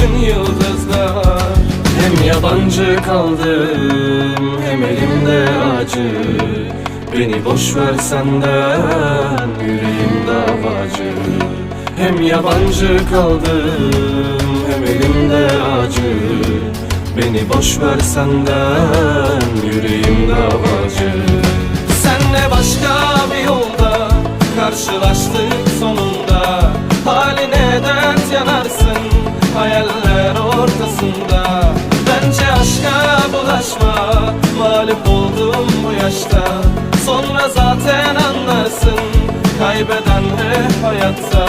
Bütün yıldızlar Hem yabancı kaldım Hem elimde acı. Beni boş ver senden Yüreğim davacı. Hem yabancı kaldım Hem elimde acı. Beni boş ver senden Yüreğim davacı. Senle başka bir yolda Karşılaştık sonunda ortasında Bence aşka bulaşma. Mağlup oldum bu yaşta. Sonra zaten anlarsın Kaybeden hep hayatta.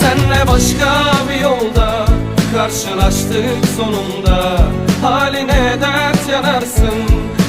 Senle başka bir yolda Karşılaştık sonunda. Haline dert yanarsın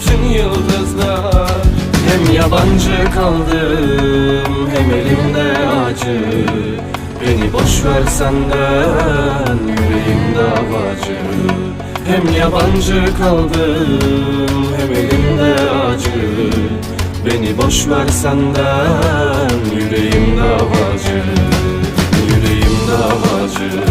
Bütün yıldızlar. Hem yabancı kaldım Hem elimde acı. Beni boş ver senden Yüreğim davacı Hem yabancı kaldım Hem elimde acı. Beni boş ver senden Yüreğim davacı Yüreğim davacı